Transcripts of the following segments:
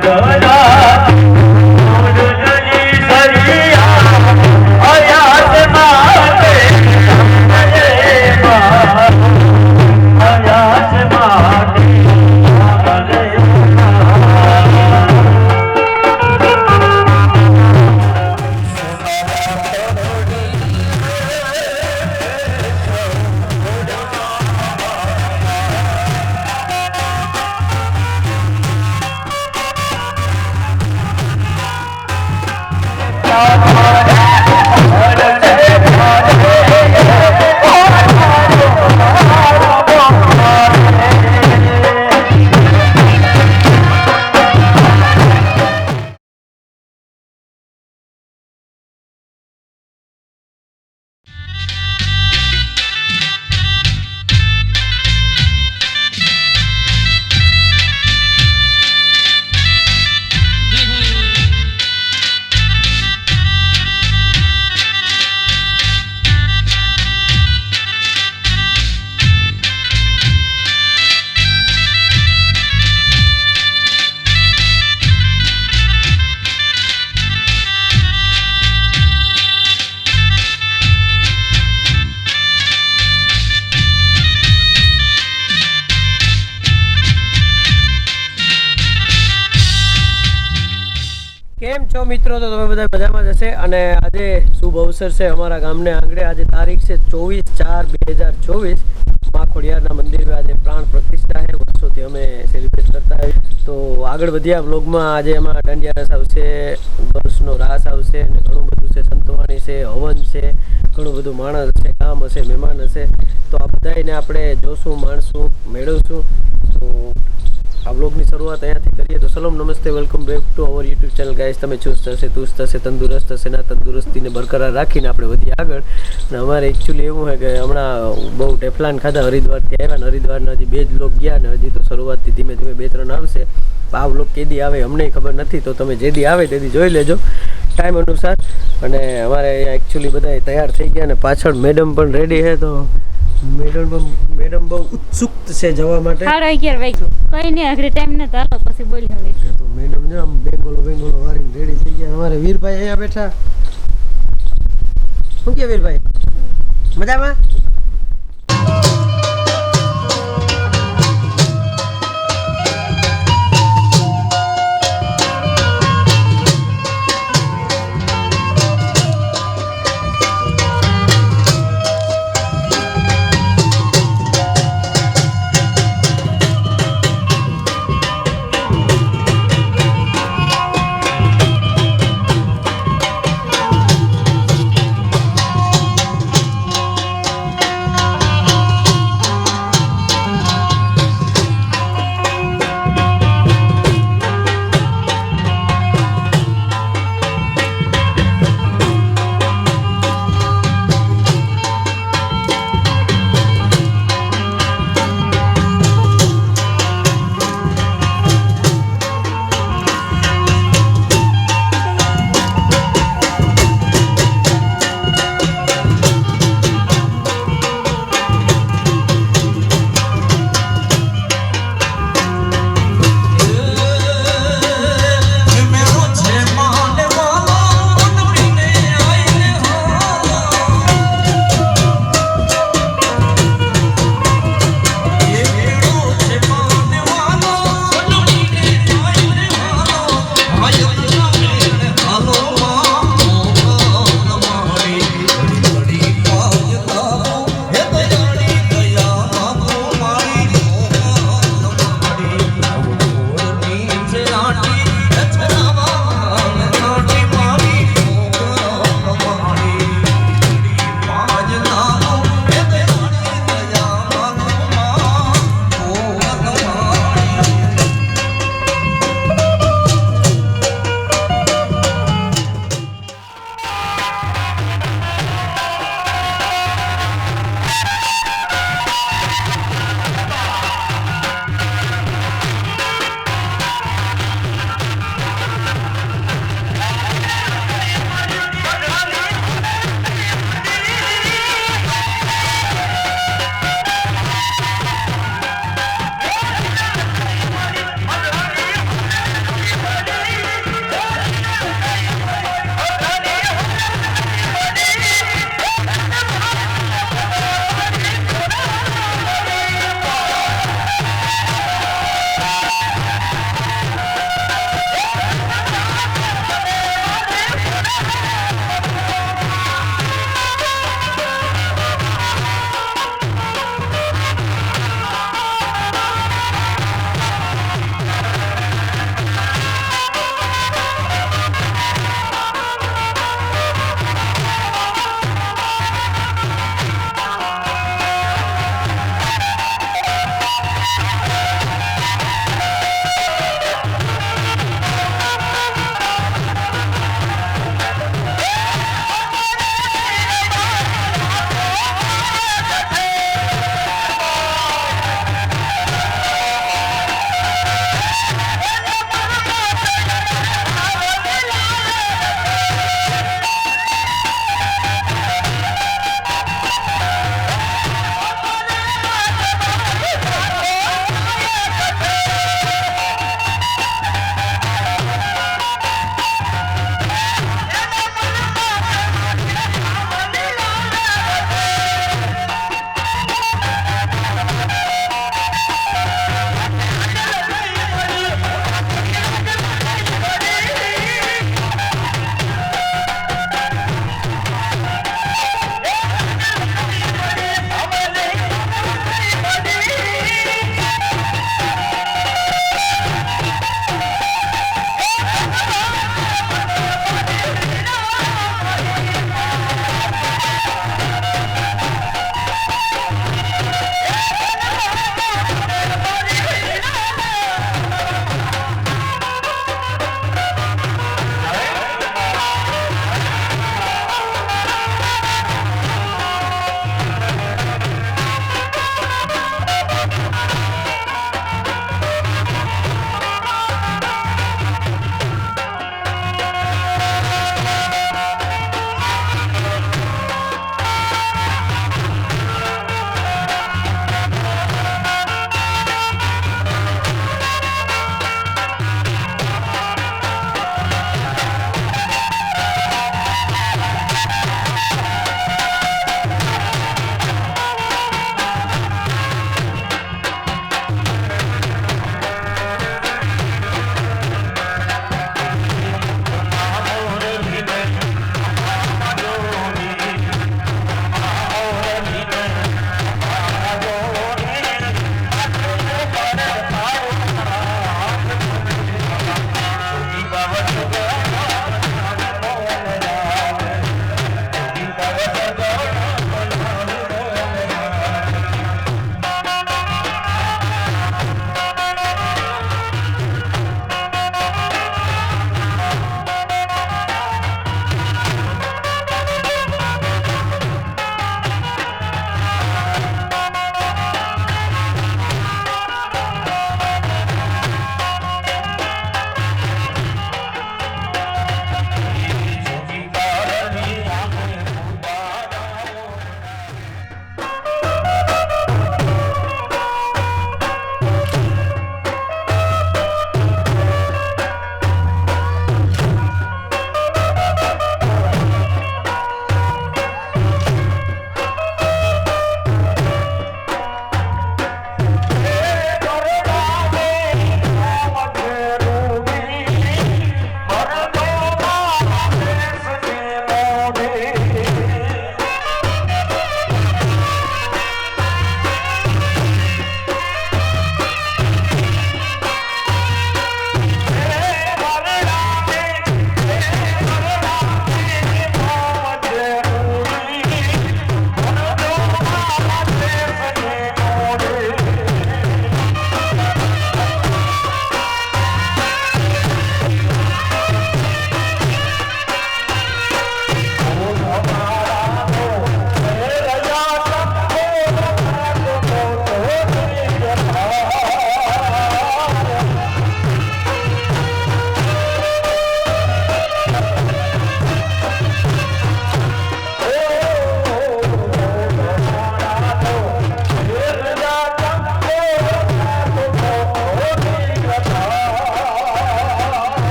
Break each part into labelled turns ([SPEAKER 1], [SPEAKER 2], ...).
[SPEAKER 1] કેમ છો મિત્રો, તો તમે બધા મજામાં જ હશે. અને આજે શુભ અવસર છે અમારા ગામને આંગણે. આજે તારીખ છે ચોવીસ ચાર બે હજાર ચોવીસ. મા ખોડિયારના મંદિરમાં આજે પ્રાણ પ્રતિષ્ઠા છે. વર્ષોથી અમે સેલિબ્રેટ કરતા હોય તો આગળ વધ્યા બ્લોગમાં આજે એમાં દંડિયા રસ આવશે, વર્ષનો રાસ આવશે, અને ઘણું બધું છે. સંતવાણી છે, હવન છે, ઘણું બધું માણસ હશે કામ હશે, મહેમાન હશે. તો આ બધાને આપણે જોશું, માણશું, મેળવશું. તો આ બ્લોગની શરૂઆત અહીંયાથી કરીએ તો સલામ, નમસ્તે welcome back to our YouTube channel guys તમે ચુસ્ત હશે, તુસ્ત હશે, તંદુરસ્ત હશે, ના, તંદુરસ્તીને બરકરાર રાખીને આપણે વધીએ આગળ. અને અમારે એકચ્યુઅલી એવું છે કે હમણાં બહુ ટેફલાન ખાધા હરિદ્વારથી આવ્યા ને હરિદ્વારના હજી બે જ લોક ગયા ને હજી તો શરૂઆતથી ધીમે ધીમે બે ત્રણ આવશે. આ બ્લોગ કેદી આવે અમને ખબર નથી, તો તમે જેદી આવે તેથી જોઈ લેજો. ટાઈમ અનુસાર. અને અમારે એકચ્યુઅલી બધા તૈયાર થઈ ગયા અને પાછળ મેડમ પણ રેડી છે, તો મેડમ મેડમ બહુ ઉત્સુક છે જવા માટે.
[SPEAKER 2] સાડા અગિયાર વાગ્યું. કઈ નહીં આગળ ટાઈમ ના હાલો પછી બોલી હવે.
[SPEAKER 1] તો મેડમ ને આમ બેંગોલો બેંગોલો વારી રેડી થઈ ગયા. અમારે વીરભાઈ અહીંયા બેઠા. શું કે વીરભાઈ? મજામાં?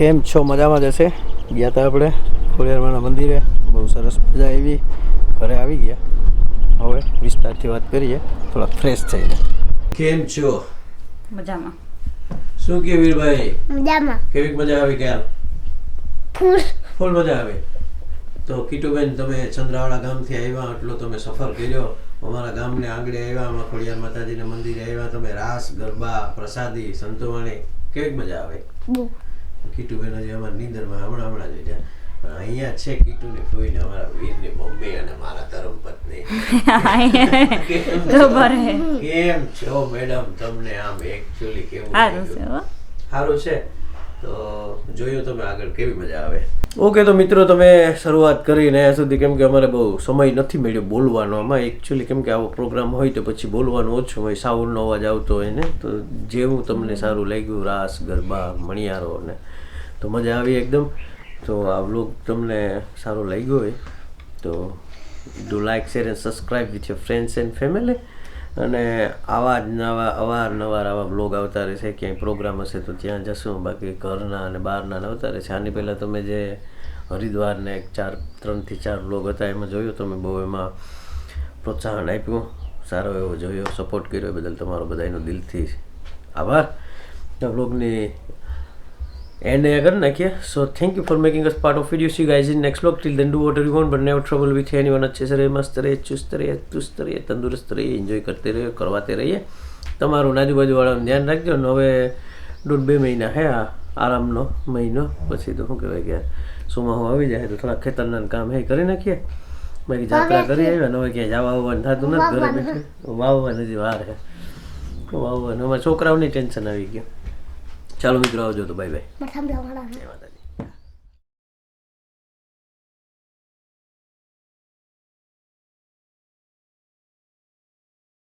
[SPEAKER 1] કેમ છો? મજામાં જશે ગયા હતા આપણે ખોડિયારમાના મંદિરે. બહુ સરસ મજા આવી. ઘરે આવી ગયા. હવે વિસ્તારથી વાત કરીએ. થોડા ફ્રેશ થઈને કેમ છો?
[SPEAKER 2] મજામાં.
[SPEAKER 1] શું કે વીરભાઈ?
[SPEAKER 3] મજામાં.
[SPEAKER 1] કેવી મજા આવી ગયા
[SPEAKER 3] ફૂલ.
[SPEAKER 1] ફૂલ મજા આવી. તો કીટુબેન તમે ચંદ્રાવાળા ગામથી આવ્યા એટલો તમે સફર કર્યો. અમારા ગામને આંગણે આવ્યા અમારા ખોડિયાર માતાજીના મંદિરે આવ્યા. તમે રાસ ગરબા પ્રસાદી સંતોવાણી કેવી મજા આવે?
[SPEAKER 3] બહુ.
[SPEAKER 1] કીટુબેન હજી અમારા નીંદરમાં હમણાં હમણાં જ ગયા પણ અહીંયા છે કીટુને ફોઈને અમારા વીરની મમ્મી અને મારા ધર્મપત્ની. કેમ છો? કેમ છો મેડમ? તમને આમ એકચ્યુઅલી કેવું
[SPEAKER 2] સારું છે
[SPEAKER 1] સારું છે? તો જોયું તમે આગળ કેવી મજા આવે. ઓકે તો મિત્રો તમે શરૂઆત કરીને અહીંયા સુધી કેમ કે અમારે બહુ સમય નથી મળ્યો બોલવાનો. આમાં એકચ્યુઅલી કેમ કે આવો પ્રોગ્રામ હોય તો પછી બોલવાનું ઓછું હોય. સાઉન્ડનો અવાજ આવતો હોય ને તો જેવું તમને સારું લાગ્યું રાસ ગરબા મણિયારો ને તો મજા આવી એકદમ. તો આ વ્લોગ તમને સારો લાગ્યો હોય તો do like share and subscribe with your friends and family અને આવા જ નવા, અવારનવાર આવા બ્લોગ આવતા રહેશે. ક્યાંય પ્રોગ્રામ હશે તો ત્યાં જશું. બાકી ઘરના અને બહારના આવતા રહેશે. આની પહેલાં તમે જે હરિદ્વારને એક ચાર, ત્રણથી ચાર બ્લોગ હતા, એમાં જોયું તમે? બહુ એમાં પ્રોત્સાહન આપ્યું. સારો એવો જોયો સપોર્ટ કર્યો બદલ તમારો બધાનો દિલથી આભાર. તો બ્લોગની એન્ડ અહીંયા કરી નાખીએ so thank you for making us part of video see guys in next blog till then do what you want but never trouble with anyone अच्छे से रहे मस्त रहे चुस्त रहे चुस्त रहे તંદુરસ્ત રહીએ એન્જોય કરતે રહીએ કરવાતે રહીએ તમારું આજુબાજુવાળાનું ધ્યાન રાખજો ને હવે દોઢ બે મહિના હે આ આરામનો મહિનો પછી તો શું કહેવાય કે સોમાહુ આવી જાય તો થોડા ખેતરના કામ હે કરી નાખીએ બાકી જાત્રા કરી આવ્યા ને હવે ક્યાંય જવા આવવાનું થતું નથી ઘરે બેઠા વાવવાની હજી વાર હે વાવવાનું અમારા છોકરાઓની ટેન્શન આવી ગયું ચાલો મિત્રો આવજો તો બાય બાય